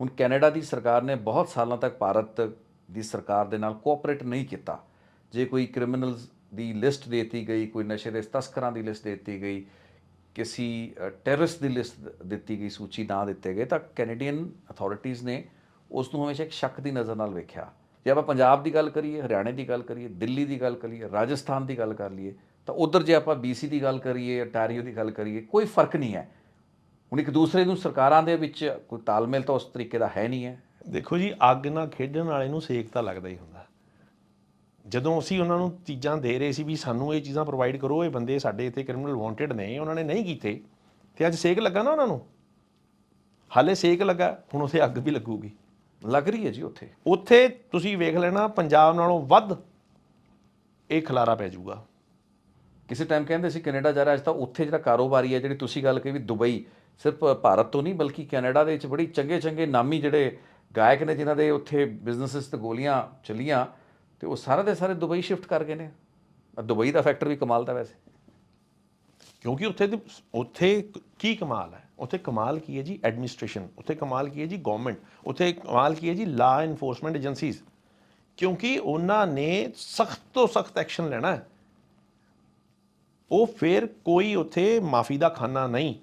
ਹੁਣ ਕੈਨੇਡਾ ਦੀ ਸਰਕਾਰ ਨੇ ਬਹੁਤ ਸਾਲਾਂ ਤੱਕ ਭਾਰਤ ਦੀ ਸਰਕਾਰ ਦੇ ਨਾਲ ਕੋਆਪਰੇਟ ਨਹੀਂ ਕੀਤਾ। ਜੇ ਕੋਈ ਕ੍ਰਿਮੀਨਲਸ ਦੀ ਲਿਸਟ ਦਿੱਤੀ ਗਈ, ਕੋਈ ਨਸ਼ੇ ਦੇ ਤਸਕਰਾਂ ਦੀ ਲਿਸਟ ਦਿੱਤੀ ਗਈ, ਕਿਸੇ ਟੈਰਰਿਸਟ ਦੀ ਲਿਸਟ ਦਿੱਤੀ ਗਈ, ਸੂਚੀ ਨਾ ਦਿੱਤੇ ਗਏ, ਤਾਂ ਕੈਨੇਡੀਅਨ ਅਥਾਰਟੀਆਂ ਨੇ ਉਸ ਨੂੰ ਹਮੇਸ਼ਾ ਇੱਕ ਸ਼ੱਕ ਦੀ ਨਜ਼ਰ ਨਾਲ ਵੇਖਿਆ। ਜੇ ਆਪਾਂ ਪੰਜਾਬ ਦੀ ਗੱਲ ਕਰੀਏ, ਹਰਿਆਣੇ ਦੀ ਗੱਲ ਕਰੀਏ, ਦਿੱਲੀ ਦੀ ਗੱਲ ਕਰੀਏ, ਰਾਜਸਥਾਨ ਦੀ ਗੱਲ ਕਰ ਲਈਏ, ਤਾਂ ਉਧਰ ਜੇ ਆਪਾਂ ਬੀਸੀ ਦੀ ਗੱਲ ਕਰੀਏ ਅਟਾਰੀਓ ਦੀ ਗੱਲ ਕਰੀਏ, ਕੋਈ ਫ਼ਰਕ ਨਹੀਂ ਹੈ। ਹੁਣ ਇੱਕ ਦੂਸਰੇ ਨੂੰ ਸਰਕਾਰਾਂ ਦੇ ਵਿੱਚ ਕੋਈ ਤਾਲਮੇਲ ਤਾਂ ਉਸ ਤਰੀਕੇ ਦਾ ਹੈ ਨਹੀਂ ਹੈ। ਦੇਖੋ ਜੀ ਅੱਗ ਨਾਲ ਖੇਡਣ ਵਾਲੇ ਨੂੰ ਸੇਕ ਤਾਂ ਲੱਗਦਾ ਹੀ ਹੁੰਦਾ। ਜਦੋਂ ਅਸੀਂ ਉਹਨਾਂ ਨੂੰ ਚੀਜ਼ਾਂ ਦੇ ਰਹੇ ਸੀ ਵੀ ਸਾਨੂੰ ਇਹ ਚੀਜ਼ਾਂ ਪ੍ਰੋਵਾਈਡ ਕਰੋ ਇਹ ਬੰਦੇ ਸਾਡੇ ਇੱਥੇ ਕ੍ਰਿਮੀਨਲ ਵਾਂਟਡ ਨੇ ਉਹਨਾਂ ਨੇ ਨਹੀਂ ਕੀਤੇ ਤੇ ਅੱਜ ਸੇਕ ਲੱਗਾ ਨਾ ਉਹਨਾਂ ਨੂੰ। ਹਾਲੇ ਸੇਕ ਲੱਗਾ ਹੁਣ ਉਥੇ ਅੱਗ ਵੀ ਲੱਗੂਗੀ। ਲੱਗ ਰਹੀ ਹੈ ਜੀ ਉੱਥੇ। ਉੱਥੇ ਤੁਸੀਂ ਵੇਖ ਲੈਣਾ ਪੰਜਾਬ ਨਾਲੋਂ ਵੱਧ ਇਹ ਖਲਾਰਾ ਪੈ ਜਾਊਗਾ। ਕਿਸੇ ਟਾਈਮ ਕਹਿੰਦੇ ਸੀ ਕੈਨੇਡਾ ਜਾ ਰਿਹਾ ਅੱਜ ਤਾਂ ਉੱਥੇ ਜਿਹੜਾ ਕਾਰੋਬਾਰੀ ਹੈ ਜਿਹੜੀ ਤੁਸੀਂ ਗੱਲ ਕਹੀ ਵੀ ਦੁਬਈ ਸਿਰਫ ਭਾਰਤ ਤੋਂ ਨਹੀਂ, ਬਲਕਿ ਕੈਨੇਡਾ ਦੇ ਵਿੱਚ ਬੜੀ ਚੰਗੇ ਚੰਗੇ ਨਾਮੀ ਜਿਹੜੇ ਗਾਇਕ ਨੇ, ਜਿਨ੍ਹਾਂ ਦੇ ਉੱਥੇ ਬਿਜ਼ਨੈਸਸ ਤੇ ਗੋਲੀਆਂ ਚੱਲੀਆਂ, ਤੇ ਉਹ ਸਾਰੇ ਦੇ ਸਾਰੇ ਦੁਬਈ ਸ਼ਿਫਟ ਕਰ ਗਏ ਨੇ। ਦੁਬਈ ਦਾ ਫੈਕਟਰ ਵੀ ਕਮਾਲ ਦਾ ਵੈਸੇ। ਕਿਉਂਕਿ ਉੱਥੇ ਦੀ, ਉੱਥੇ ਕੀ ਕਮਾਲ ਹੈ? ਉੱਥੇ ਕਮਾਲ ਕੀ ਹੈ ਜੀ ਐਡਮਿਨਿਸਟ੍ਰੇਸ਼ਨ ਉੱਥੇ ਕਮਾਲ ਕੀ ਹੈ ਜੀ ਗਵਰਨਮੈਂਟ ਉੱਥੇ ਕਮਾਲ ਕੀ ਹੈ ਜੀ ਲਾ ਇਨਫੋਰਸਮੈਂਟ ਏਜੰਸੀਜ਼ ਕਿਉਂਕਿ ਉਹਨਾਂ ਨੇ ਸਖਤ ਤੋਂ ਸਖਤ ਐਕਸ਼ਨ ਲੈਣਾ ਹੈ। ਉਹ ਫਿਰ ਕੋਈ ਉੱਥੇ ਮਾਫੀ ਦਾ ਖਾਨਾ ਨਹੀਂ।